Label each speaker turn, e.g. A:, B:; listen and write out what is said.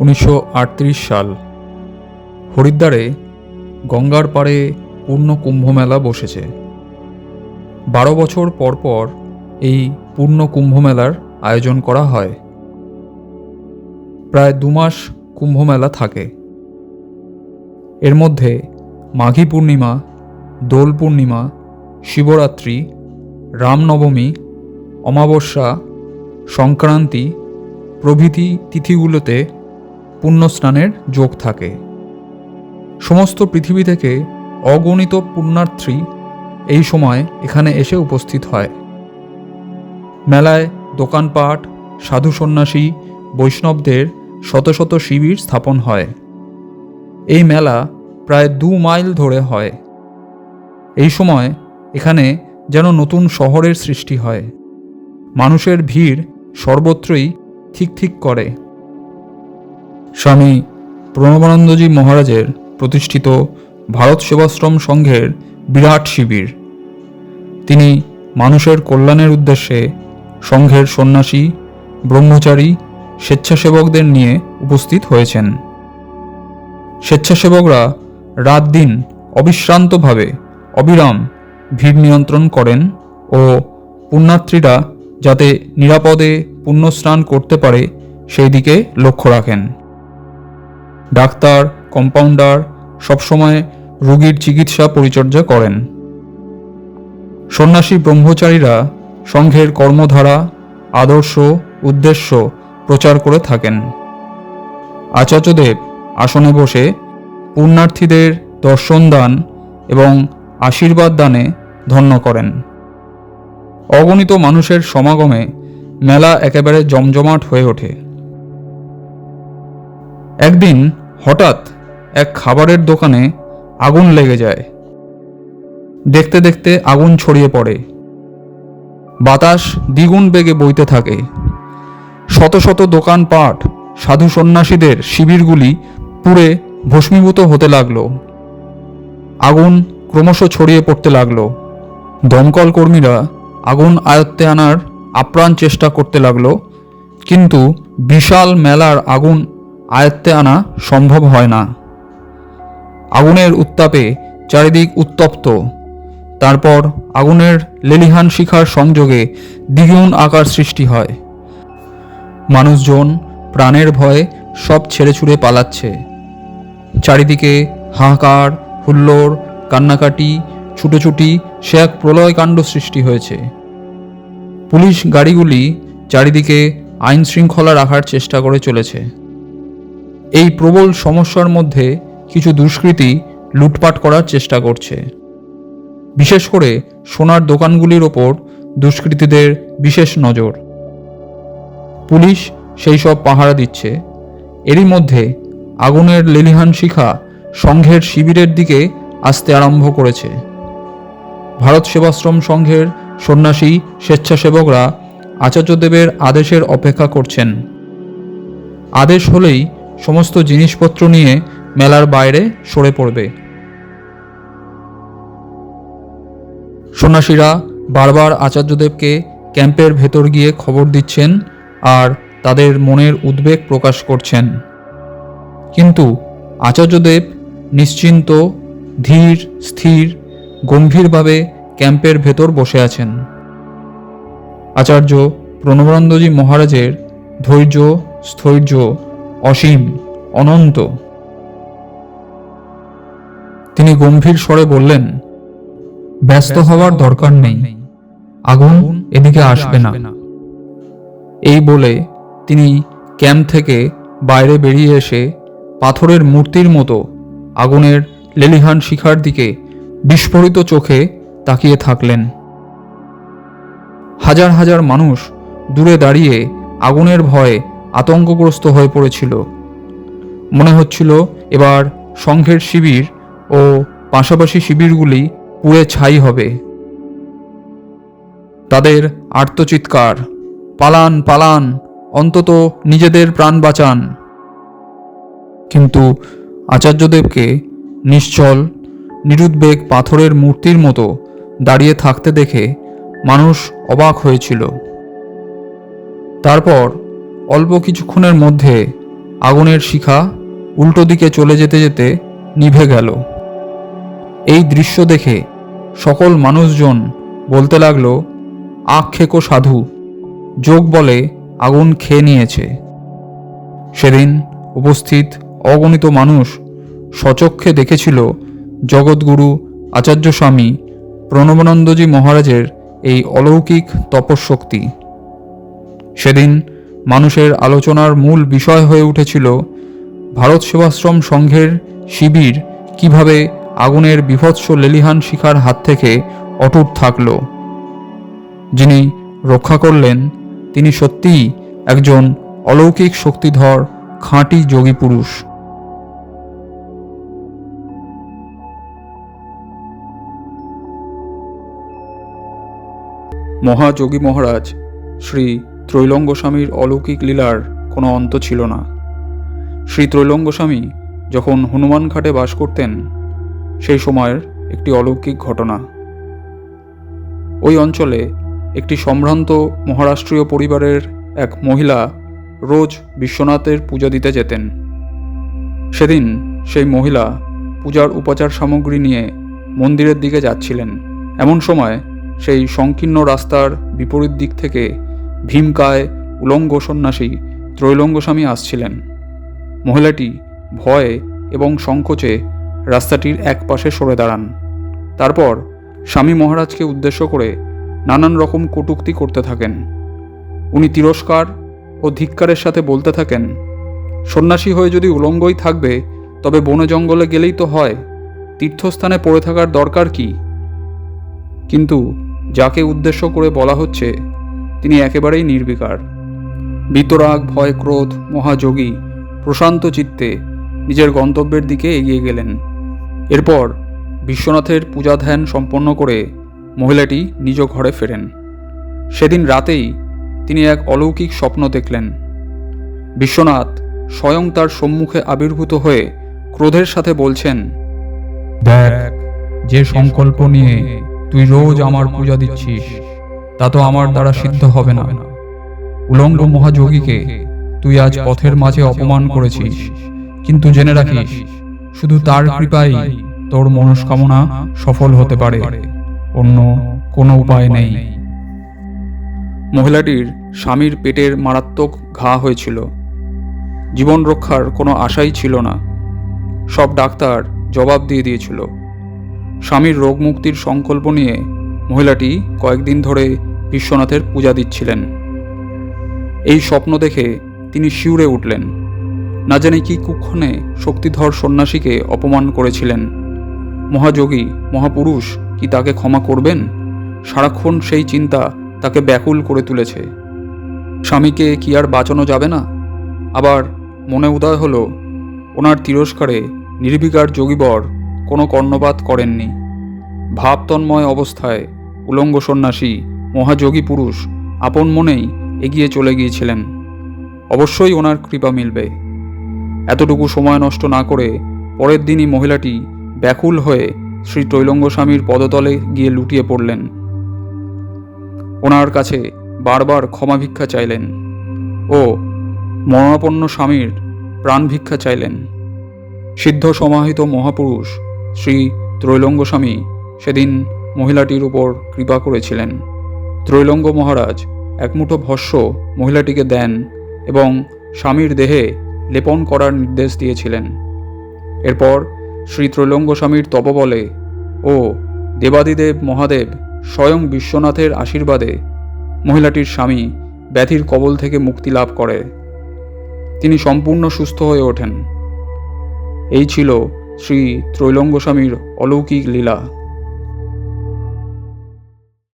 A: উনিশশো আটত্রিশ সাল। হরিদ্বারে গঙ্গার পাড়ে পূর্ণ কুম্ভমেলা বসেছে। বারো বছর পর পর এই পূর্ণ কুম্ভমেলার আয়োজন করা হয়। প্রায় দু মাস কুম্ভমেলা থাকে। এর মধ্যে মাঘী পূর্ণিমা, দোল পূর্ণিমা, শিবরাত্রি, রামনবমী, অমাবস্যা, সংক্রান্তি প্রভৃতি তিথিগুলোতে পুণ্যস্নানের যোগ থাকে। সমস্ত পৃথিবী থেকে অগণিত পুণ্যার্থী এই সময় এখানে এসে উপস্থিত হয়। মেলায় দোকানপাট, সাধু সন্ন্যাসী, বৈষ্ণবদের শত শত শিবির স্থাপন হয়। এই মেলা প্রায় দু মাইল ধরে হয়। এই সময় এখানে যেন নতুন শহরের সৃষ্টি হয়। মানুষের ভিড় সর্বত্রই ঠিক ঠিক করে। স্বামী প্রণবানন্দজি মহারাজের প্রতিষ্ঠিত ভারত সেবাশ্রম সংঘের বিরাট শিবির। তিনি মানুষের কল্যাণের উদ্দেশ্যে সংঘের সন্ন্যাসী, ব্রহ্মচারী, স্বেচ্ছাসেবকদের নিয়ে উপস্থিত হয়েছেন। স্বেচ্ছাসেবকরা রাত দিন অবিশ্রান্তভাবে অবিরাম ভিড় নিয়ন্ত্রণ করেন ও পুণ্যার্থীরা যাতে নিরাপদে পুণ্যস্নান করতে পারে সেই দিকে লক্ষ্য রাখেন। ডাক্তার কম্পাউন্ডার সবসময় রোগীর চিকিৎসা পরিচর্যা করেন। সন্ন্যাসী ব্রহ্মচারীরা সংঘের কর্মধারা, আদর্শ, উদ্দেশ্য প্রচার করে থাকেন। আচার্যদেব আসনে বসে পুণ্যার্থীদের দর্শন দান এবং আশীর্বাদ দানে ধন্য করেন। অগণিত মানুষের সমাগমে মেলা একেবারে জমজমাট হয়ে ওঠে। একদিন হঠাৎ এক খাবারের দোকানে আগুন লেগে যায়। দেখতে দেখতে আগুন ছড়িয়ে পড়ে। বাতাস দ্বিগুণ বেগে বইতে থাকে। শত শত দোকানপাট সাধু সন্ন্যাসীদের শিবিরগুলি পুড়ে ভস্মীভূত হতে লাগল। আগুন ক্রমশ ছড়িয়ে পড়তে লাগল। দমকল কর্মীরা আগুন আয়ত্তে আনার আপ্রাণ চেষ্টা করতে লাগল, কিন্তু বিশাল মেলার আগুন আয়ত্তে আনা সম্ভব হয় না। আগুনের উত্তাপে চারিদিক উত্তপ্ত। তারপর আগুনের লেলিহান শিখার সংযোগে দ্বিগুণ আকার সৃষ্টি হয়। মানুষজন প্রাণের ভয়ে সব ছেড়ে ছুড়ে পালাচ্ছে। চারিদিকে হাহাকার, হুল্লোড়, কান্নাকাটি, ছুটোছুটি, সে এক প্রলয়কাণ্ড সৃষ্টি হয়েছে। পুলিশ গাড়িগুলি চারিদিকে আইন শৃঙ্খলা রাখার চেষ্টা করে চলেছে। এই প্রবল সমস্যার মধ্যে কিছু দুষ্কৃতী লুটপাট করার চেষ্টা করছে। বিশেষ করে সোনার দোকানগুলির ওপর দুষ্কৃতীদের বিশেষ নজর। পুলিশ সেই সব পাহারা দিচ্ছে। এরই মধ্যে আগুনের লেলিহান শিখা সংঘের শিবিরের দিকে আসতে আরম্ভ করেছে। ভারত সেবাশ্রম সংঘের সন্ন্যাসী স্বেচ্ছাসেবকরা আচার্যদেবের আদেশের অপেক্ষা করছেন। আদেশ হলেই সমস্ত জিনিসপত্র নিয়ে মেলার বাইরে সরে পড়বে। সন্ন্যাসীরা বারবার আচার্যদেবকে ক্যাম্পের ভেতর গিয়ে খবর দিচ্ছেন আর তাদের মনের উদ্বেগ প্রকাশ করছেন। কিন্তু আচার্যদেব নিশ্চিন্ত, ধীর, স্থির, গম্ভীরভাবে ক্যাম্পের ভেতর বসে আছেন। আচার্য প্রণবানন্দজি মহারাজের ধৈর্য, স্থৈর্য অসীম অনন্ত। তিনি গম্ভীর স্বরে বললেন ব্যস্ত হওয়ার দরকার নেই। আগুন এদিকে আসবে না। এই বলে তিনি ক্যাম্প থেকে বাইরে বেরিয়ে এসে পাথরের মূর্তির মতো আগুনের লেলিহান শিখার দিকে বিস্ফোরিত চোখে তাকিয়ে থাকলেন। হাজার হাজার মানুষ দূরে দাঁড়িয়ে আগুনের ভয়ে আতঙ্কগ্রস্ত হয়ে পড়েছিল। মনে হচ্ছিল এবার সংঘের শিবির ও পাশাপাশি শিবিরগুলি পুড়ে ছাই হবে। তাদের আর্তচিৎকার, পালান পালান, অন্তত নিজেদের প্রাণ বাঁচান। কিন্তু আচার্যদেবকে নিশ্চল, নিরুদ্বেগ পাথরের মূর্তির মতো দাঁড়িয়ে থাকতে দেখে মানুষ অবাক হয়েছিল। তারপর অল্প কিছুক্ষণের মধ্যে আগুনের শিখা উল্টো দিকে চলে যেতে যেতে নিভে গেল। এই দৃশ্য দেখে সকল মানুষজন বলতে লাগল, আক্ষেকো সাধু, যোগ বলে আগুন খেয়ে নিয়েছে। সেদিন উপস্থিত অগণিত মানুষ সচক্ষে দেখেছিল জগৎগুরু আচার্য স্বামী প্রণবানন্দজি মহারাজের এই অলৌকিক তপশক্তি সেদিন মানুষের আলোচনার মূল বিষয় হয়ে উঠেছিল ভারত সেবাশ্রম সংঘের শিবির কীভাবে আগুনের বিভৎস লেলিহান শিখার হাত থেকে অটুট থাকল। যিনি রক্ষা করলেন, তিনি সত্যিই একজন অলৌকিক শক্তিধর খাঁটি যোগী পুরুষ। মহাযোগী মহারাজ, শ্রী ত্রৈলঙ্গ স্বামীর অলৌকিক লীলার কোনো অন্ত ছিল না। শ্রী ত্রৈলঙ্গ স্বামী যখন হনুমান ঘাটে বাস করতেন, সেই সময়ের একটি অলৌকিক ঘটনা। ওই অঞ্চলে একটি সম্ভ্রান্ত মহারাষ্ট্রীয় পরিবারের এক মহিলা রোজ বিশ্বনাথের পূজা দিতে যেতেন। সেদিন সেই মহিলা পূজার উপাচার সামগ্রী নিয়ে মন্দিরের দিকে যাচ্ছিলেন। এমন সময় সেই সংকীর্ণ রাস্তার বিপরীত দিক থেকে ভীমকায় উলঙ্গ সন্ন্যাসী ত্রৈলঙ্গস্বামী আসছিলেন। মহিলাটি ভয়ে এবং সংকোচে রাস্তাটির এক পাশে সরে দাঁড়ান। তারপর স্বামী মহারাজকে উদ্দেশ্য করে নানান রকম কটূক্তি করতে থাকেন। উনি তিরস্কার ও ধিক্কারের সাথে বলতে থাকেন, সন্ন্যাসী হয়ে যদি উলঙ্গই থাকবে, তবে বনে জঙ্গলে গেলেই তো হয়। তীর্থস্থানে পড়ে থাকার দরকার কি? কিন্তু যাকে উদ্দেশ্য করে বলা হচ্ছে তিনি একেবারেই নির্বিকার। বিতরাগ, ভয়, ক্রোধ, মহাযোগী, প্রশান্ত চিত্তে নিজের গন্তব্যের দিকে এগিয়ে গেলেন। এরপর বিশ্বনাথের পূজা ধ্যান সম্পন্ন করে মহিলাটি নিজ ঘরে ফেরেন। সেদিন রাতেই তিনি এক অলৌকিক স্বপ্ন দেখলেন। বিশ্বনাথ স্বয়ং তার সম্মুখে আবির্ভূত হয়ে ক্রোধের সাথে বলছেন, দেখ, যে সংকল্প নিয়ে তুই রোজ আমার পূজা দিচ্ছিস তা তো আমার দ্বারা সিদ্ধ হবে না। উলঙ্গ মহাযোগীকে তুই আজ পথের মাঝে অপমান করেছিস, কিন্তু জেনে রাখিস, শুধু তার কৃপাই তোর মনস্কামনা সফল হতে পারে, অন্য কোনো উপায় নেই। মহিলাটির স্বামীর পেটের মারাত্মক ঘা হয়েছিল। জীবন রক্ষার কোনো আশাই ছিল না। সব ডাক্তার জবাব দিয়ে দিয়েছিল। স্বামীর রোগ মুক্তির সংকল্প নিয়ে মহিলাটি কয়েকদিন ধরে বিশ্বনাথের পূজা দিচ্ছিলেন। এই স্বপ্ন দেখে তিনি শিউরে উঠলেন। না জানি কি কুক্ষণে শক্তিধর সন্ন্যাসীকে অপমান করেছিলেন। মহাযোগী, মহাপুরুষ কি তাকে ক্ষমা করবেন? সারাক্ষণ সেই চিন্তা তাকে ব্যাকুল করে তুলেছে। স্বামীকে কি আর বাঁচানো যাবে না? আবার মনে উদয় হলো, ওনার তিরস্কারে নির্বিকার যোগীবর কোনো কর্ণপাত করেননি। ভাবতন্ময় অবস্থায় উলঙ্গ সন্ন্যাসী মহাযোগী পুরুষ আপন মনেই এগিয়ে চলে গিয়েছিলেন। অবশ্যই ওনার কৃপা মিলবে। এতটুকু সময় নষ্ট না করে পরের দিনই মহিলাটি ব্যাকুল হয়ে শ্রী তৈলঙ্গ স্বামীর পদতলে গিয়ে লুটিয়ে পড়লেন। ওনার কাছে বারবার ক্ষমা ভিক্ষা চাইলেন ও মরণাপন্ন স্বামীর প্রাণ ভিক্ষা চাইলেন। সিদ্ধ সমাহিত মহাপুরুষ শ্রী ত্রৈলঙ্গ স্বামী সেদিন মহিলাটির উপর কৃপা করেছিলেন। ত্রৈলঙ্গ মহারাজ একমুঠো ভস্য মহিলাটিকে দেন এবং স্বামীর দেহে লেপন করার নির্দেশ দিয়েছিলেন। এরপর শ্রী ত্রৈলঙ্গ স্বামীর তপবলে ও দেবাদিদেব মহাদেব স্বয়ং বিশ্বনাথের আশীর্বাদে মহিলাটির স্বামী ব্যাধির কবল থেকে মুক্তি লাভ করে। তিনি সম্পূর্ণ সুস্থ হয়ে ওঠেন। এই ছিল শ্রী ত্রৈলঙ্গ স্বামীর অলৌকিক লীলা।